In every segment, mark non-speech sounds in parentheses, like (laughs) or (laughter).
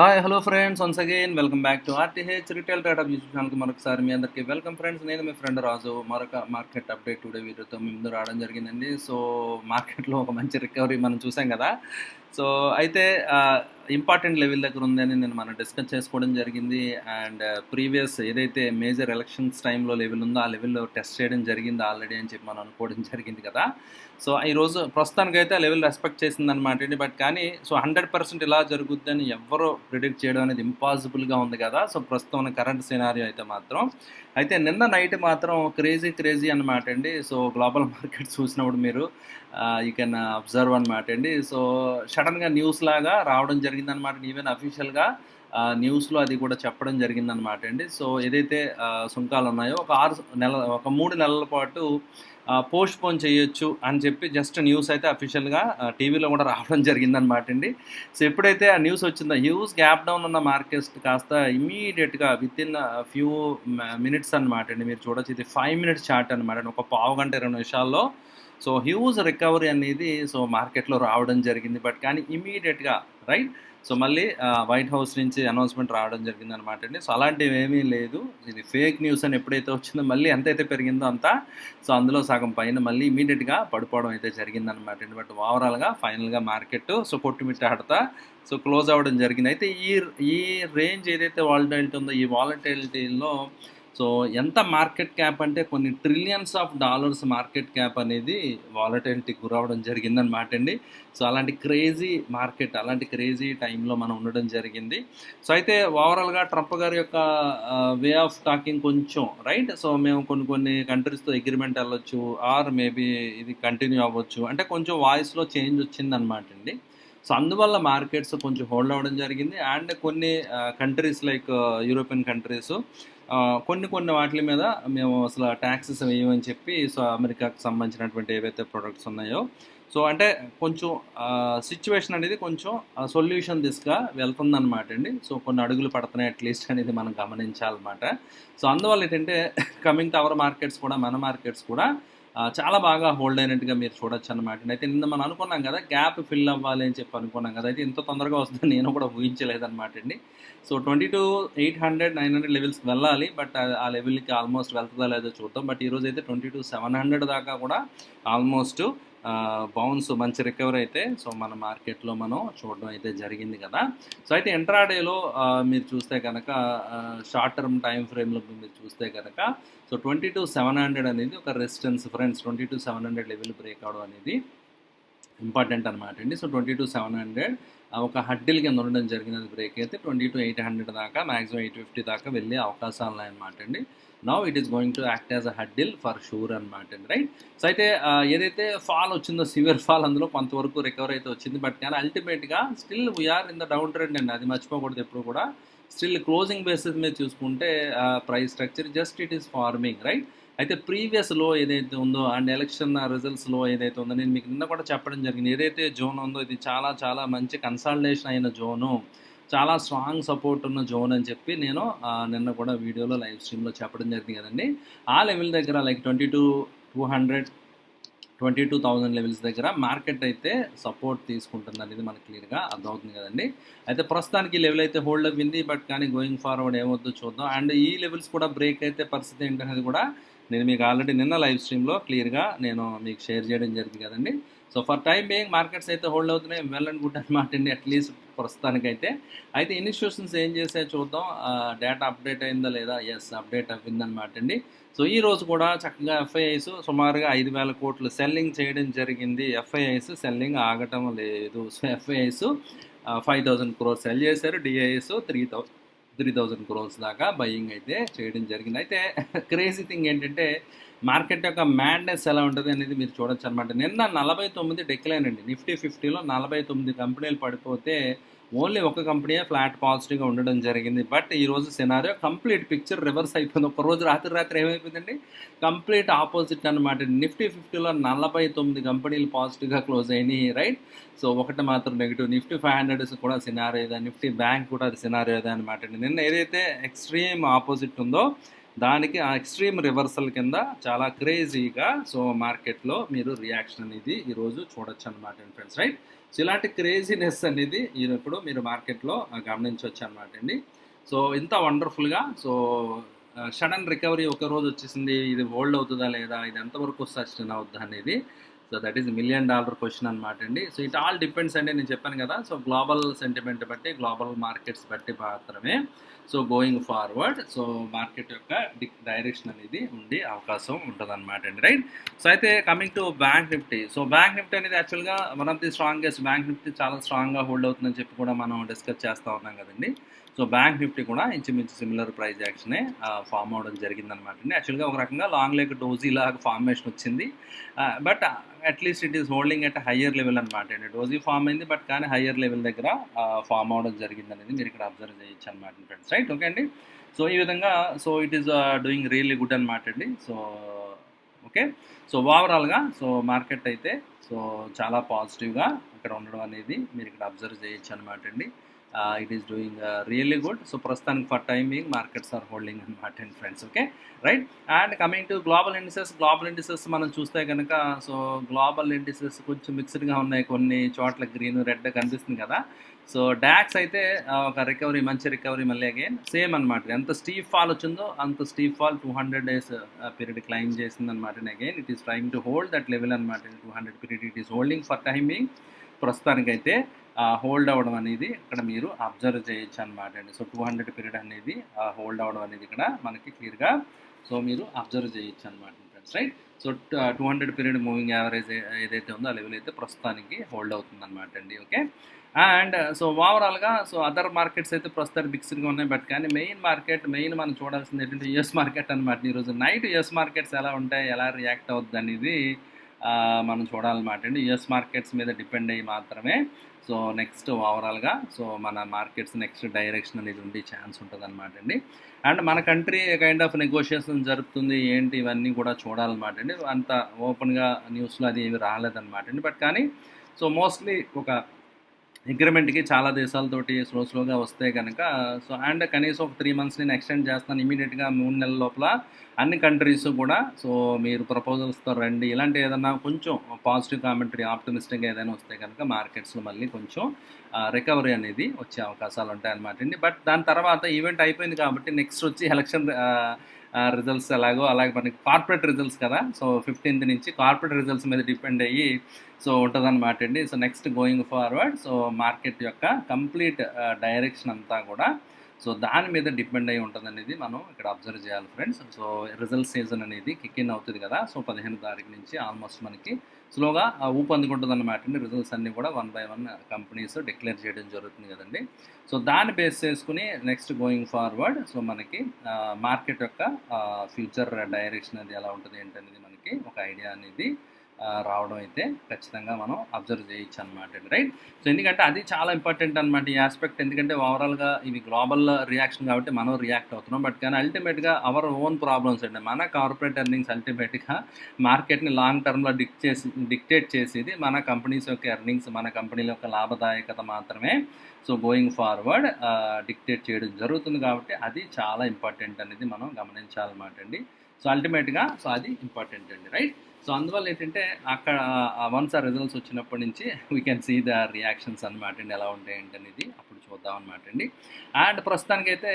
Hi hello friends once again welcome back to RTH retail Tata YouTube ఛానల్కి మరొకసారి మీ అందరికీ welcome friends నేను మీ friend రాజు. మరొక మార్కెట్ అప్డేట్ టుడే వీడియోతో మీ ముందు రావడం జరిగిందండి. సో మార్కెట్లో ఒక మంచి రికవరీ మనం చూసాం కదా. సో అయితే ఇంపార్టెంట్ లెవెల్ దగ్గర ఉందని నేను మనం డిస్కస్ చేసుకోవడం జరిగింది. అండ్ ప్రీవియస్ ఏదైతే మేజర్ ఎలక్షన్స్ టైంలో లెవెల్ ఉందో ఆ లెవెల్లో టెస్ట్ చేయడం జరిగింది ఆల్రెడీ అని చెప్పి మనం అనుకోవడం (laughs) జరిగింది కదా. సో ఈరోజు ప్రస్తుతానికైతే ఆ లెవెల్ రెస్పెక్ట్ చేసిందనమాట అండి. బట్ కానీ సో హండ్రెడ్ పర్సెంట్ ఇలా జరుగుద్దని ఎవ్వరూ ప్రిడిక్ట్ చేయడం అనేది ఇంపాసిబుల్గా ఉంది కదా. సో ప్రస్తుతం ఉన్న కరెంట్ సినారియో అయితే మాత్రం. అయితే నిన్న నైట్ మాత్రం క్రేజీ క్రేజీ అనమాట అండి. సో గ్లోబల్ (laughs) మార్కెట్ చూసినప్పుడు మీరు యూ కెన్ అబ్జర్వ్ అనమాట అండి. సో సడన్గా న్యూస్ లాగా రావడం జరిగిందనమాట ఈవెన్ అఫీషియల్గా న్యూస్లో అది కూడా చెప్పడం జరిగిందనమాట అండి. సో ఏదైతే సుంకాలు ఉన్నాయో ఒక ఆరు నెల ఒక మూడు నెలల పాటు పోస్ట్ పోన్ చేయొచ్చు అని చెప్పి జస్ట్ న్యూస్ అయితే అఫీషియల్గా టీవీలో కూడా రావడం జరిగిందనమాట అండి. సో ఎప్పుడైతే ఆ న్యూస్ వచ్చిందో హ్యూజ్ గ్యాప్ డౌన్ ఉన్న మార్కెట్స్ కాస్త ఇమీడియట్గా విత్ ఇన్ ఫ్యూ మినిట్స్ అనమాట అండి. మీరు చూడొచ్చు ఇది ఫైవ్ మినిట్స్ చార్ట్ అనమాట ఒక పావు గంట ఇరవై నిమిషాల్లో సో హ్యూజ్ రికవరీ అనేది సో మార్కెట్లో రావడం జరిగింది. బట్ కానీ ఇమీడియట్గా రైట్? సో మళ్ళీ వైట్ హౌస్ నుంచి అనౌన్స్మెంట్ రావడం జరిగింది అనమాట అండి. సో అలాంటివి ఏమీ లేదు. ఇది ఫేక్ న్యూస్ అని ఎప్పుడైతే వచ్చిందో మళ్ళీ ఎంతైతే పెరిగిందో అంతా సో అందులో సగం పైన మళ్ళీ ఇమీడియట్గా పడిపోవడం అయితే జరిగిందనమాట అండి. బట్ ఓవరాల్గా ఫైనల్గా మార్కెట్ సో కొట్టుమిట్టాడతా సో క్లోజ్ అవ్వడం జరిగింది. అయితే ఈ ఈ రేంజ్ ఏదైతే వాలటైలిటీ ఉందో ఈ వాలటైలిటీలో సో ఎంత మార్కెట్ క్యాప్ అంటే కొన్ని trillions of dollars market cap అనేది వాలటైలిటీ గురవడం జరిగిందనమాట అండి. సో అలాంటి క్రేజీ మార్కెట్ అలాంటి క్రేజీ టైంలో మనం ఉండడం జరిగింది. సో అయితే ఓవరాల్గా ట్రంప్ గారి యొక్క వే ఆఫ్ టాకింగ్ కొంచెం రైట్ సో మేము కొన్ని కొన్ని కంట్రీస్తో అగ్రిమెంట్ వెళ్ళొచ్చు ఆర్ మేబీ ఇది కంటిన్యూ అవ్వచ్చు. అంటే కొంచెం వాయిస్లో చేంజ్ వచ్చిందనమాట అండి. సో అందువల్ల మార్కెట్స్ కొంచెం హోల్డ్ అవ్వడం జరిగింది. అండ్ కొన్ని కంట్రీస్ లైక్ యూరోపియన్ కంట్రీస్ కొన్ని కొన్ని వాటి మీద మేము అసలు ట్యాక్సెస్ వేయమని చెప్పి సో అమెరికాకు సంబంధించినటువంటి ఏవైతే ప్రొడక్ట్స్ ఉన్నాయో సో అంటే కొంచెం uh, సిచ్యువేషన్ అనేది కొంచెం uh, సొల్యూషన్ దిశగా వెళ్తుందన్నమాట అండి. సో కొన్ని అడుగులు పడుతున్నాయి అట్లీస్ట్ అనేది మనం గమనించాలన్నమాట. సో అందువల్ల ఏంటంటే కమింగ్ టు అవర్ మార్కెట్స్ కూడా మన మార్కెట్స్ కూడా చాలా బాగా హోల్డ్ అయినట్టుగా మీరు చూడొచ్చు అనమాట అయితే నిన్న మనం అనుకున్నాం కదా గ్యాప్ ఫిల్ అవ్వాలి అని చెప్పి అనుకున్నాం కదా అయితే ఇంత తొందరగా వస్తుందని నేను కూడా ఊహించలేదన్నమాట అండి. So twenty two eight hundred nine hundred levels వెళ్ళాలి బట్ ఆ లెవెల్కి ఆల్మోస్ట్ వెళ్తుందా లేదో చూద్దాం. బట్ ఈరోజు అయితే ట్వంటీ టూ సెవెన్ హండ్రెడ్ దాకా కూడా ఆల్మోస్ట్ బౌన్స్ మంచి రికవరీ అయితే సో మన మార్కెట్లో మనం చూడడం అయితే జరిగింది కదా. సో అయితే ఎంట్రాడేలో మీరు చూస్తే కనుక షార్ట్ టర్మ్ టైం ఫ్రేమ్లో మీరు చూస్తే కనుక so twenty two seven hundred అనేది ఒక resistance friends twenty two seven hundred level break అవడం అనేది ఇంపార్టెంట్ అనమాట అండి. So twenty two seven hundred ఒక హడ్డిల్ కింద ఉండడం జరిగినది బ్రేక్ అయితే ట్వంటీ టు ఎయిట్ హండ్రెడ్ దాకా మ్యాక్సిమం ఎయిట్ ఫిఫ్టీ దాకా వెళ్ళే అవకాశాలు ఉన్నాయన్నమాట అండి. Now it is going to act as a hurdle for sure అనమాట అండి రైట్ సో అయితే ఏదైతే ఫాల్ వచ్చిందో సివియర్ ఫాల్ అందులో కొంతవరకు రికవర్ అయితే వచ్చింది. బట్ కానీ అల్టిమేట్గా still we're in the down trend అండి. అది మర్చిపోకూడదు ఎప్పుడు కూడా. స్టిల్ క్లోజింగ్ బేసిస్ మీద చూసుకుంటే price structure just it is forming right అయితే ప్రీవియస్లో ఏదైతే ఉందో అండ్ ఎలక్షన్ రిజల్ట్స్లో ఏదైతే ఉందో నేను మీకు నిన్న కూడా చెప్పడం జరిగింది. ఏదైతే జోన్ ఉందో ఇది చాలా చాలా మంచి కన్సల్టేషన్ అయిన జోను చాలా స్ట్రాంగ్ సపోర్ట్ ఉన్న జోన్ అని చెప్పి నేను నిన్న కూడా వీడియోలో లైవ్ స్ట్రీమ్లో చెప్పడం జరిగింది కదండి. ఆ లెవెల్ దగ్గర like twenty two two hundred twenty two thousand levels దగ్గర మార్కెట్ అయితే సపోర్ట్ తీసుకుంటుంది అనేది మనకు క్లియర్గా అర్థమవుతుంది కదండి. అయితే ప్రస్తుతానికి ఈ లెవెల్ అయితే హోల్డ్ అయింది బట్ కానీ గోయింగ్ ఫార్వర్డ్ ఏమవుతుందో చూద్దాం. అండ్ ఈ లెవెల్స్ కూడా బ్రేక్ అయితే పరిస్థితి ఏంటనేది కూడా నేను మీకు ఆల్రెడీ నిన్న లైవ్ స్ట్రీమ్లో క్లియర్గా నేను మీకు షేర్ చేయడం జరిగింది కదండి. So for time being markets అయితే హోల్డ్ అవుతున్నాయి. వెల్ అండ్ గుడ్ అనమాట అండి అట్లీస్ట్ ప్రస్తుతానికైతే. అయితే ఇన్స్టిట్యూషన్స్ ఏం చేసే చూద్దాం. డేటా అప్డేట్ అయిందా లేదా? ఎస్ అప్డేట్ అవ్విందనమాట అండి. సో ఈ రోజు కూడా చక్కగా ఎఫ్ఐఐస్ సుమారుగా ఐదు వేల కోట్లు సెల్లింగ్ చేయడం జరిగింది. ఎఫ్ఐఐస్ సెల్లింగ్ ఆగటం లేదు. So FIIs five thousand crore sell చేశారు. DIIs three thousand three thousand crores దాకా బయ్యింగ్ అయితే చేయడం జరిగింది. అయితే (laughs) క్రేజీ థింగ్ ఏంటంటే మార్కెట్ యొక్క మ్యాడ్నెస్ ఎలా ఉంటుంది అనేది మీరు చూడొచ్చు అనమాట నిన్న నలభై తొమ్మిది డెక్లైన్ అండి. నిఫ్టీ ఫిఫ్టీలో నలభై తొమ్మిది కంపెనీలు పడిపోతే ఓన్లీ ఒక కంపెనీయే ఫ్లాట్ పాజిటివ్గా ఉండడం జరిగింది. బట్ ఈరోజు సినారియో కంప్లీట్ పిక్చర్ రివర్స్ అయిపోయింది. ఒక రోజు రాత్రి రాత్రి ఏమైపోయిందండి? కంప్లీట్ ఆపోజిట్ అనమాట నిఫ్టీ ఫిఫ్టీలో నలభై తొమ్మిది కంపెనీలు పాజిటివ్గా క్లోజ్ అయినాయి రైట్? సో ఒకటి మాత్రం నెగిటివ్. నిఫ్టీ ఫైవ్ హండ్రెడ్స్ కూడా సినారియో ఇదే. నిఫ్టీ బ్యాంక్ కూడా అది సినారియో ఇదే అనమాట నిన్న ఏదైతే ఎక్స్ట్రీమ్ ఆపోజిట్ ఉందో దానికి ఆ ఎక్స్ట్రీమ్ రివర్సల్ కింద చాలా క్రేజీగా సో మార్కెట్లో మీరు రియాక్షన్ అనేది ఈరోజు చూడొచ్చు అనమాట ఫ్రెండ్స్ రైట్? సో ఇలాంటి క్రేజీనెస్ అనేది నేను ఇప్పుడు మీరు మార్కెట్లో గమనించవచ్చు అనమాట అండి. సో ఇంత వండర్ఫుల్గా సో సడన్ రికవరీ ఒక రోజు వచ్చేసింది ఇది హోల్డ్ అవుతుందా లేదా ఇది ఎంతవరకు సస్టైన్ అవుతుందా అనేది. So that is million dollar question అనమాట అండి. సో ఇట్ ఆల్ డిపెండ్స్ అండి నేను చెప్పాను కదా. సో గ్లోబల్ సెంటిమెంట్ బట్టి గ్లోబల్ మార్కెట్స్ బట్టి మాత్రమే. So going forward so market యొక్క డైరెక్షన్ అనేది ఉండే అవకాశం ఉంటుంది అనమాట అండి రైట్ సో అయితే coming to bank Nifty so bank Nifty అనేది యాక్చువల్గా one of the strongest bank Nifty చాలా స్ట్రాంగ్గా హోల్డ్ అవుతుందని చెప్పి కూడా మనం డిస్కస్ చేస్తూ ఉన్నాం కదండి. సో బ్యాంక్ నిఫ్టీ కూడా ఇంచుమించు సిమిలర్ ప్రైస్ యాక్షనే ఫామ్ అవడం జరిగిందనమాట అండి. యాక్చువల్గా ఒక రకంగా లాంగ్ లెగ్ డోజీ లాగా ఫార్మేషన్ వచ్చింది. But at least it is holding at higher level అనమాట అండి. డోజీ ఫామ్ అయింది బట్ కానీ హయ్యర్ లెవెల్ దగ్గర ఫామ్ అవడం జరిగింది అనేది మీరు ఇక్కడ అబ్జర్వ్ చేయొచ్చు అనమాట ఫ్రెండ్స్ రైట్ ఓకే అండి. సో ఈ విధంగా so it is doing really good అనమాట అండి. So okay. సో ఓవరాల్గా సో మార్కెట్ అయితే సో చాలా పాజిటివ్గా ఇక్కడ ఉండడం అనేది మీరు ఇక్కడ అబ్జర్వ్ చేయొచ్చు అనమాట అండి. It is doing really good so ప్రస్తుతానికి for timing markets are holding అనమాట and friends okay. Right. And coming to global indices global indices మనం చూస్తే కనుక సో గ్లోబల్ ఇండిసెస్ కొంచెం మిక్స్డ్గా ఉన్నాయి. కొన్ని చోట్ల గ్రీన్ రెడ్ కనిపిస్తుంది కదా. సో డాక్స్ అయితే ఒక రికవరీ మంచి రికవరీ మళ్ళీ అగైన్ సేమ్ అనమాట ఎంత స్టీఫ్ ఫాల్ వచ్చిందో అంత steep fall two hundred days period climb చేసింది అనమాట again it is trying to hold that level అనమాట two hundred period it is holding for timing ప్రస్తుతానికైతే హోల్డ్ అవ్వడం అనేది ఇక్కడ మీరు అబ్జర్వ్ చేయొచ్చు అనమాట అండి సో టూ హండ్రెడ్ పీరియడ్ అనేది హోల్డ్ అవ్వడం అనేది ఇక్కడ మనకి క్లియర్గా సో మీరు అబ్జర్వ్ చేయొచ్చు అనమాట friends right so two hundred period moving average ఏదైతే ఉందో ఆ లెవెల్ అయితే ప్రస్తుతానికి హోల్డ్ అవుతుంది అనమాట అండి ఓకే అండ్ సో ఓవరాల్గా సో అదర్ మార్కెట్స్ అయితే ప్రస్తుతం బిక్స్డ్గా ఉన్నాయి బట్ కానీ మెయిన్ మార్కెట్ మెయిన్ మనం చూడాల్సింది ఏంటంటే యుఎస్ మార్కెట్ అనమాట ఈరోజు నైట్ యుఎస్ మార్కెట్స్ ఎలా ఉంటాయి ఎలా రియాక్ట్ అవుద్ది అనేది మనం చూడాలన్నమాట అండి. యుఎస్ మార్కెట్స్ మీద డిపెండ్ అయ్యి మాత్రమే సో నెక్స్ట్ ఓవరాల్గా సో మన మార్కెట్స్ నెక్స్ట్ డైరెక్షన్ అనేది ఉండే ఛాన్స్ ఉంటుంది అనమాట అండి. అండ్ మన కంట్రీ కైండ్ ఆఫ్ నెగోషియేషన్ జరుగుతుంది ఏంటి ఇవన్నీ కూడా చూడాలన్నమాట అండి. అంత ఓపెన్గా న్యూస్లో అది ఏమి రాలేదన్నమాట అండి. బట్ కానీ సో మోస్ట్లీ ఒక అగ్రిమెంట్కి చాలా దేశాలతోటి స్లో స్లోగా వస్తే కనుక సో అండ్ కనీసం ఒక త్రీ మంత్స్ నేను ఎక్స్టెండ్ చేస్తాను ఇమీడియట్గా మూడు నెలల లోపల అన్ని కంట్రీస్ కూడా. సో మీరు ప్రపోజల్స్తో రండి. ఇలాంటి ఏదైనా కొంచెం పాజిటివ్ కామెంటరీ ఆప్టమిస్టిక్గా ఏదైనా వస్తే కనుక మార్కెట్స్లో మళ్ళీ కొంచెం రికవరీ అనేది వచ్చే అవకాశాలు ఉంటాయి అనమాట అండి. బట్ దాని తర్వాత ఈవెంట్ అయిపోయింది కాబట్టి నెక్స్ట్ వచ్చి ఎలక్షన్ రిజల్ట్స్ ఎలాగో అలాగే మనకి కార్పొరేట్ రిజల్ట్స్ కదా. సో ఫిఫ్టీన్త్ నుంచి కార్పొరేట్ రిజల్ట్స్ మీద డిపెండ్ అయ్యి సో ఉంటుందన్నమాట అండి. So next going forward so market యొక్క కంప్లీట్ డైరెక్షన్ అంతా కూడా సో దాని మీద డిపెండ్ అయి ఉంటుంది అనేది మనం ఇక్కడ అబ్జర్వ్ చేయాలి ఫ్రెండ్స్. సో రిజల్ట్ సీజన్ అనేది కిక్ ఇన్ అవుతుంది కదా. సో పదిహేను తారీఖు నుంచి ఆల్మోస్ట్ మనకి స్లోగా ఊపందుకుంటుంది అనమాట అండి రిజల్ట్స్ అన్నీ కూడా one by one companies declare చేయడం జరుగుతుంది కదండి. సో దాన్ని బేస్ చేసుకుని నెక్స్ట్ గోయింగ్ ఫార్వర్డ్ సో మనకి మార్కెట్ యొక్క ఫ్యూచర్ డైరెక్షన్ అది ఎలా ఉంటుంది ఏంటనేది మనకి ఒక ఐడియా అనేది రావడం అయితే ఖచ్చితంగా మనం అబ్జర్వ్ చేయొచ్చు అనమాట అండి రైట్? సో ఎందుకంటే అది చాలా ఇంపార్టెంట్ అనమాట ఈ ఆస్పెక్ట్. ఎందుకంటే ఓవరాల్గా ఇది గ్లోబల్ రియాక్షన్ కాబట్టి మనం రియాక్ట్ అవుతున్నాం. బట్ కానీ అల్టిమేట్గా అవర్ ఓన్ ప్రాబ్లమ్స్ అండి. మన కార్పొరేట్ ఎర్నింగ్స్ అల్టిమేట్గా మార్కెట్ని లాంగ్ టర్మ్లో డిక్ చేసి డిక్టేట్ చేసేది మన కంపెనీస్ యొక్క ఎర్నింగ్స్ మన కంపెనీల యొక్క లాభదాయకత మాత్రమే. సో గోయింగ్ ఫార్వర్డ్ డిక్టేట్ చేయడం జరుగుతుంది కాబట్టి అది చాలా ఇంపార్టెంట్ అనేది మనం గమనించాలన్నమాట అండి. సో అల్టిమేట్గా సో అది ఇంపార్టెంట్ అండి రైట్? సో అందువల్ల ఏంటంటే అక్కడ వన్స్ ఆ రిజల్ట్స్ వచ్చినప్పటి నుంచి we can see the reactions అనమాట అండి ఎలా ఉంటాయి అనేది అప్పుడు చూద్దాం అనమాట అండి. అండ్ ప్రస్తుతానికైతే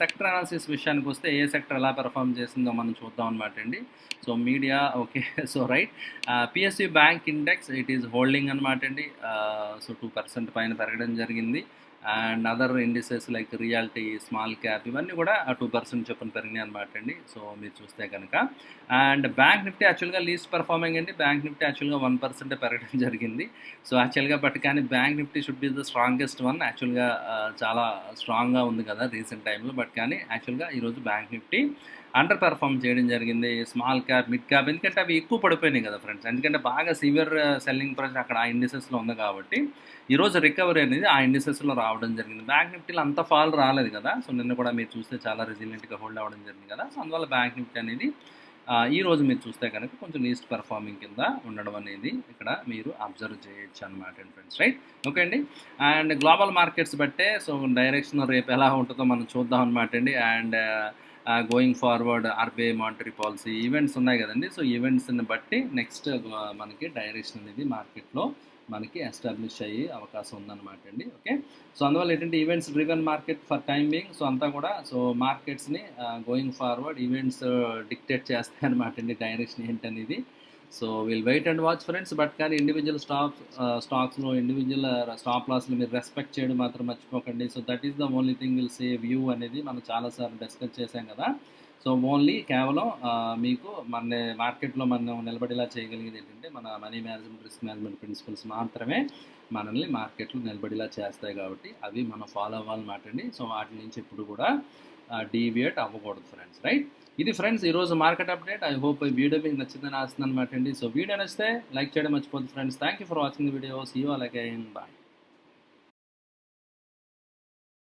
సెక్టర్ అనాలిసిస్ విషయానికి వస్తే ఏ సెక్టర్ ఎలా పెర్ఫామ్ చేసిందో మనం చూద్దాం అనమాట అండి. So media okay so right PSC bank index it is holding అనమాట అండి. సో టూ పర్సెంట్ పైన పెరగడం జరిగింది. And other indices like reality small cap ఇవన్నీ కూడా టూ పర్సెంట్ చొప్పున పెరిగినాయి అనమాట అండి. సో మీరు చూస్తే కనుక అండ్ బ్యాంక్ నిఫ్టీ యాక్చువల్గా లీస్ట్ పర్ఫార్మింగ్ అండి. బ్యాంక్ నిఫ్టీ యాక్చువల్గా వన్ పర్సెంట్ పెరగడం (laughs) జరిగింది. సో యాక్చువల్గా బట్ కానీ bank Nifty should be the strongest one. యాక్చువల్గా చాలా స్ట్రాంగ్గా ఉంది కదా రీసెంట్ టైంలో బట్ కానీ యాక్చువల్గా ఈరోజు బ్యాంక్ నిఫ్టీ అండర్ పెర్ఫామ్ చేయడం జరిగింది స్మాల్ క్యాప్ మిడ్ క్యాప్ ఎందుకంటే అవి ఎక్కువ పడిపోయినాయి కదా ఫ్రెండ్స్ ఎందుకంటే బాగా సివియర్ సెల్లింగ్ ప్రెషర్ అక్కడ ఆ ఇండిసెస్లో ఉంది కాబట్టి ఈరోజు రికవరీ అనేది ఆ ఇండిసెస్లో రావడం జరిగింది. బ్యాంక్ నిఫ్టీలో అంత ఫాల్ రాలేదు కదా సో నిన్న కూడా మీరు చూస్తే చాలా రెసిలియంట్గా హోల్డ్ అవ్వడం జరిగింది కదా. సో అందువల్ల బ్యాంక్ నిఫ్టీ అనేది ఈ రోజు మీరు చూస్తే కనుక కొంచెం లీస్ట్ పెర్ఫార్మింగ్ కింద ఉండడం అనేది ఇక్కడ మీరు అబ్జర్వ్ చేయొచ్చు అనమాట ఫ్రెండ్స్ రైట్ ఓకే అండి? అండ్ గ్లోబల్ మార్కెట్స్ బట్టే సో డైరెక్షన్ రేపు ఎలా ఉంటుందో మనం చూద్దాం అనమాట అండి. And going forward RBI monetary policy events ఉన్నాయి కదండి. సో ఈవెంట్స్ని బట్టి నెక్స్ట్ మనకి డైరెక్షన్ అనేది మార్కెట్లో మనకి ఎస్టాబ్లిష్ అయ్యే అవకాశం ఉందన్నమాట అండి. ఓకే? సో అందువల్ల ఏంటంటే events driven market for time being so అంతా కూడా సో మార్కెట్స్ని గోయింగ్ ఫార్వర్డ్ ఈవెంట్స్ డిక్టేట్ చేస్తాయి అనమాట అండి డైరెక్షన్ ఏంటనేది. So will wait and watch friends but కానీ ఇండివిజువల్ స్టాక్స్ స్టాక్స్లో ఇండివిజువల్ స్టాప్ లాస్ని మీరు రెస్పెక్ట్ చేయడం మాత్రం మర్చిపోకండి. So that is the only thing will save you అనేది మనం చాలాసార్లు డిస్కస్ చేశాం కదా. సో ఓన్లీ కేవలం మీకు మన మార్కెట్లో మనం నిలబడేలా చేయగలిగేది ఏంటంటే మన money management risk management principles మాత్రమే మనల్ని మార్కెట్లో నిలబడేలా చేస్తాయి కాబట్టి అవి మనం ఫాలో అవ్వాలన్నమాట అండి. సో వాటి నుంచి ఎప్పుడు కూడా డీవియేట్ అవ్వకూడదు ఫ్రెండ్స్ రైట్ ఇది ఫ్రెండ్స్ ఈరోజు మార్కెట్ అప్డేట్ ఐ హోప్ ఈ వీడియో మీకు నచ్చిందని ఆస్తుంది అనమాట అండి. సో వీడియో నచ్చితే లైక్ చేయడం మర్చిపోతుంది friends thank you for watching video see you అలాగే బాయ్